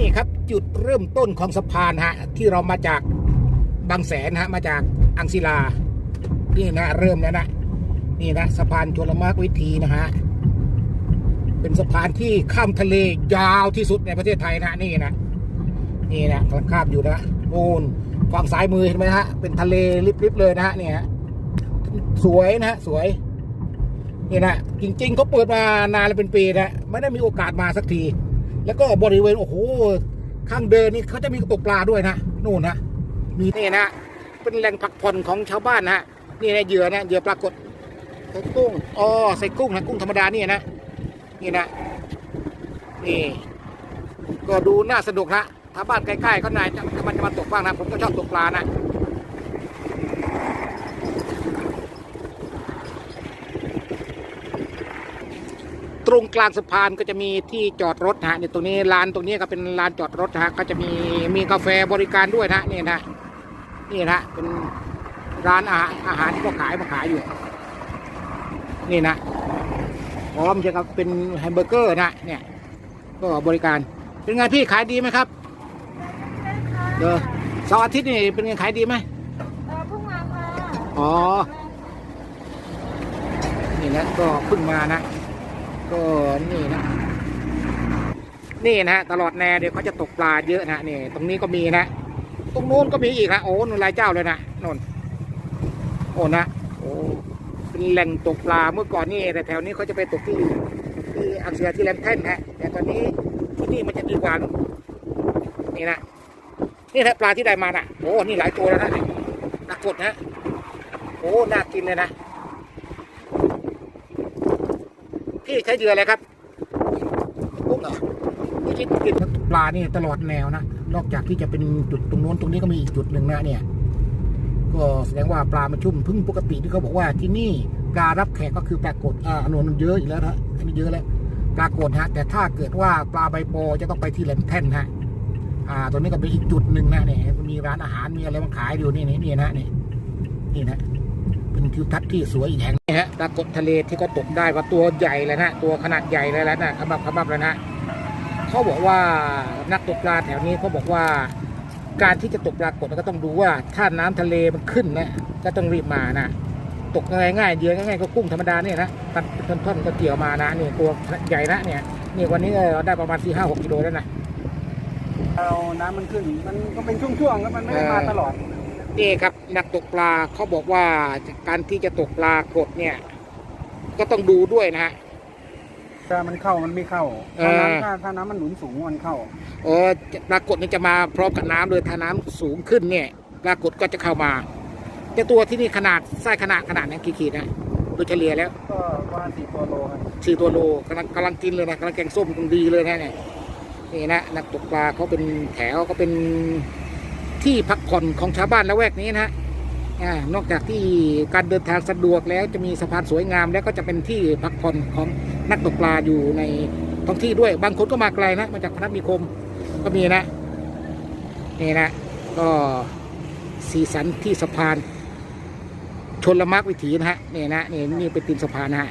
นี่ครับจุดเริ่มต้นของสะพานฮะที่เรามาจากบางแสนฮะมาจากอังศิลา นี่นะเริ่มแล้วนะนี่นะสะพานชลมารวิธีนะฮะเป็นสะพานที่ข้ามทะเลยาวที่สุดในประเทศไทยนะนี่นะนี่นะกำลังข้ามอยู่นะโน่นฝั่งซ้ายมือเห็นไหมฮะเป็นทะเลริบๆเลยนะฮะเนี่ยฮะสวยนะฮะสวยนี่นะจริงๆเขาเปิดมานานแล้วเป็นปีนะไม่ได้มีโอกาสมาสักที แล้วก็บริเวณโอ้โหข้างเดินนี่เขาจะมีตกปลาด้วยนะนู่นนะมีนี่นะเป็นแหล่งพักผ่อนของชาวบ้านนะฮะนี่นะเหยื่อนะเหยื่อปรากฏใส่กุ้งอ๋อใส่กุ้งนะกุ้งธรรมดานี่นะนี่นะนี่ก็ดูน่าสนุกนะถ้าบ้านใกล้ๆก็นายจะมันจะมาตกบ้างนะผมก็ชอบตกปลานะ ตรงกลางสะพานก็จะมีที่จอดรถนะฮะเนี่ยตรงนี้ลานตรงนี้ก็เป็นลานจอดรถนะฮะก็จะมีมีกาแฟบริการด้วยนะนี่นะนี่นะเป็นร้านอาหารอาหารที่เขาขายมาขายอยู่ นี่นะพร้อมจะกับเป็นแฮมเบอร์เกอร์นะเนี่ย ก็บริการเป็นไงพี่ขายดีไหมครับเออเสาร์อาทิตย์นี่เป็นไงขายดีไหมเออเพิ่งมาค่ะอ๋อนี่นะก็เพิ่งมานะ ก็นี่นะ นี่นะฮะตลอดแนวเดี๋ยวเขาจะตกปลาเยอะนะนี่ตรงนี้ก็มีนะ ตรงโน้นก็มีอีกนะโอ้นนลายเจ้าเลยนะนนโอ้นะโอ้เป็นแหล่งตกปลาเมื่อก่อนนี่แต่แถวนี้เขาจะไปตกที่ที่อังเซียที่แลมแท่นฮะ แต่ตอนนี้ที่นี่มันจะดีกว่านี่นะนี่นะปลาที่ได้มาน่ะโอ้นี่หลายตัวแล้วนะปรากฏนะโอ้น่ากินเลยนะ พี่ใช้เหยื่ออะไรครับกุ้งเหรอพี่ที่กินปลานี่ตลอดแนวนะนอกจากที่จะเป็นจุดตรงโน้นตรงนี้ก็มีอีกจุดหนึ่งนะเนี่ย ก็แสดงว่าปลามันชุ่มพึ่งปกติที่เขาบอกว่าที่นี่ปลารับแขกก็คือปลากดอ่าอันนู้นมันเยอะอีกแล้วนะอันนี้เยอะแล้วปลากดฮะ แต่ถ้าเกิดว่าปลาใบปอจะต้องไปที่แหลมแท่นฮะอ่าตัวนี้ก็เป็นอีกจุดหนึ่งนะเนี่ยมีร้านอาหารมีอะไรมาขายอยู่นี่นี่นี่นะนี่นี่นะ เป็นทิวทัศน์ที่สวยอีกแห่งนี่ฮะปรากฏทะเลที่เขาตกได้ว่าตัวใหญ่เลยนะตัวขนาดใหญ่เลยแล้วนะขมับขมับเลยนะเขาบอกว่านักตกปลาแถวนี้เขาบอกว่าการที่จะตกปลากฏก็ต้องดูว่าถ้าน้ำทะเลมันขึ้นนะก็ต้องรีบมานะตกง่ายๆเดียวง่ายๆก็กุ้งธรรมดาเนี่ยนะตัดเป็นท่อนๆก็เกี่ยวมานะนี่ตัวใหญ่นะเนี่ยนี่วันนี้เราได้ประมาณสี่ห้าหกกิโลแล้วนะเราน้ำมันขึ้น มันก็เป็นช่วงๆแล้วมันไม่ได้มาตลอดนี่ครับ นักตกปลาเขาบอกว่าการที่จะตกปลากดเนี่ย ก็ต้องดูด้วยนะฮะถ้ามันเข้ามันไม่เข้าเอถ้าอน้ำถ้าถ้าน้ำมันหนุนสูงมันเข้าเออปรากฏนี่จะมาพร้อมกับน้ำเลยถ้าน้ำสูงขึ้นเนี่ยปรากฏก็จะเข้ามาแต่ตัวที่นี่ขนาดไส้ขนาดขนาดนี้กี่ขีดนะโดยเฉลี่ยแล้ว ก็ประมาณสี่ตัวโลครับสี่ตัวโลกำลังกำลังกินเลยนะกำลังแกงส้มกำลังดีเลยนะเนี่ยนี่นะนักตกปลาเขาเป็นแถวก็เป็นที่พักผ่อนของชาวบ้านละแวกนี้นะฮะอ่า นอกจากที่การเดินทางสะดวกแล้วจะมีสะพานสวยงาม แล้วก็จะเป็นที่พักผ่อนของนักตกปลาอยู่ในท้องที่ด้วย บางคนก็มาไกลนะ มาจากพนัสนิคมก็มีนะ นี่นะ ก็สีสันที่สะพานชนละมักวิถีนะฮะนี่นะนี่นี่เป็นตีนสะพานนะฮะ